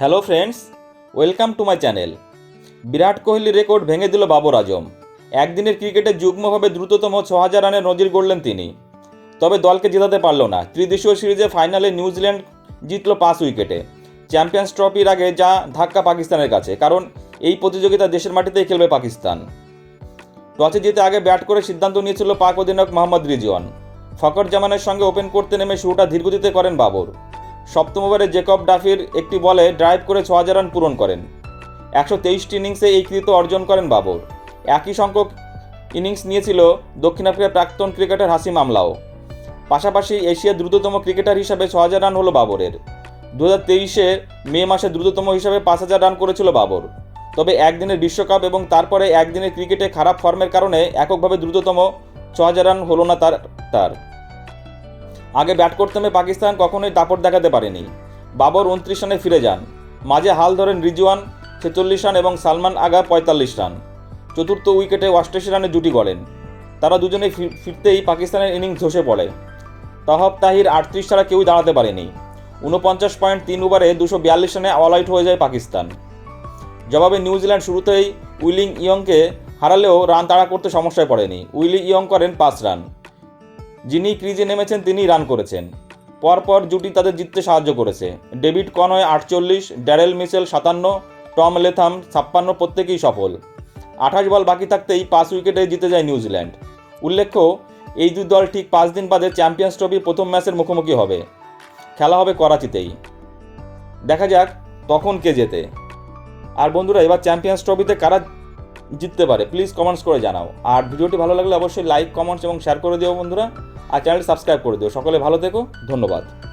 Hello friends welcome to my channel Virat কোহলির record ভেঙে দিল বাবর আজম। একদিনের ক্রিকেটে যুগ্মভাবে দ্রুততম ছ হাজার রানের নজির গড়লেন তিনি। তবে দলকে জেতাতে পারল না। ত্রিদেশীয় সিরিজে ফাইনালে নিউজিল্যান্ড জিতল পাঁচ উইকেটে। চ্যাম্পিয়ন্স ট্রফির আগে যা ধাক্কা পাকিস্তানের কাছে, কারণ এই প্রতিযোগিতা দেশের মাটিতেই খেলবে পাকিস্তান। টসে জিতে আগে ব্যাট করে সিদ্ধান্ত নিয়েছিল পাক অধিনায়ক মোহাম্মদ রিজওয়ান। ফকর জামানের সঙ্গে ওপেন করতে নেমে শুরুটা ধীরগতিতে করেন বাবর। সপ্তম ওভারে জেকব ডাফির একটি বলে ড্রাইভ করে ছ হাজার রান পূরণ করেন। একশো তেইশটি ইনিংসে এই কৃত অর্জন করেন বাবর। একই সংখ্যক ইনিংস নিয়েছিল দক্ষিণ আফ্রিকার প্রাক্তন ক্রিকেটার হাসিম আমলাও। পাশাপাশি এশিয়ার দ্রুততম ক্রিকেটার হিসাবে ছ হাজার রান হলো বাবরের। দু হাজার তেইশে মে মাসে দ্রুততম হিসাবে পাঁচ হাজার রান করেছিল বাবর। তবে একদিনের বিশ্বকাপ এবং তারপরে একদিনের ক্রিকেটে খারাপ ফর্মের কারণে এককভাবে দ্রুততম ছ হাজার রান হলো না তার তার। আগে ব্যাট করতে নেমে পাকিস্তান কখনোই দাপট দেখাতে পারেনি। বাবর উনত্রিশ রানে ফিরে যান। মাঝে হাল ধরেন রিজওয়ান, ছেচল্লিশ রান এবং সালমান আগা পঁয়তাল্লিশ রান। চতুর্থ উইকেটে অষ্টাশি রানে জুটি গড়েন। তারা দুজনে ফিরতেই পাকিস্তানের ইনিংস ধসে পড়ে। তাহব তাহির আটত্রিশ ছাড়া কেউই দাঁড়াতে পারেনি। উনপঞ্চাশ পয়েন্ট তিন ওভারে দুশো বিয়াল্লিশ রানে অল আউট হয়ে যায় পাকিস্তান। জবাবে নিউজিল্যান্ড শুরুতেই উইলিং ইয়ংকে হারালেও রান তাড়া করতে সমস্যায় পড়েনি। উইলি ইয়ং করেন পাঁচ রান। যিনি ক্রিজে নেমেছেন তিনি রান করেছেন। পরপর জুটি তাদের জিততে সাহায্য করেছে। ডেভিড কনয় আটচল্লিশ, ড্যারেল মিচেল সাতান্ন, টম লেথাম ছাপ্পান্ন প্রত্যেকেই সফল। আঠাশ বল বাকি থাকতেই পাঁচ উইকেটে জিতে যায় নিউজিল্যান্ড। উল্লেখ্য, এই দুই দল ঠিক পাঁচ দিন বাদে চ্যাম্পিয়ন্স ট্রফি প্রথম ম্যাচের মুখোমুখি হবে। খেলা হবে করাচিতেই। দেখা যাক তখন কে জেতে। আর বন্ধুরা, এবার চ্যাম্পিয়ন্স ট্রফিতে কারা জিততে পারে। প্লিজ কমেন্টস করে জানাও। আর ভিডিওটি ভালো লাগলে অবশ্যই লাইক কমেন্টস এবং শেয়ার করে দিও বন্ধুরা। আর চ্যানেলটি সাবস্ক্রাইব করে দিও। সকলে ভালো থেকো। ধন্যবাদ।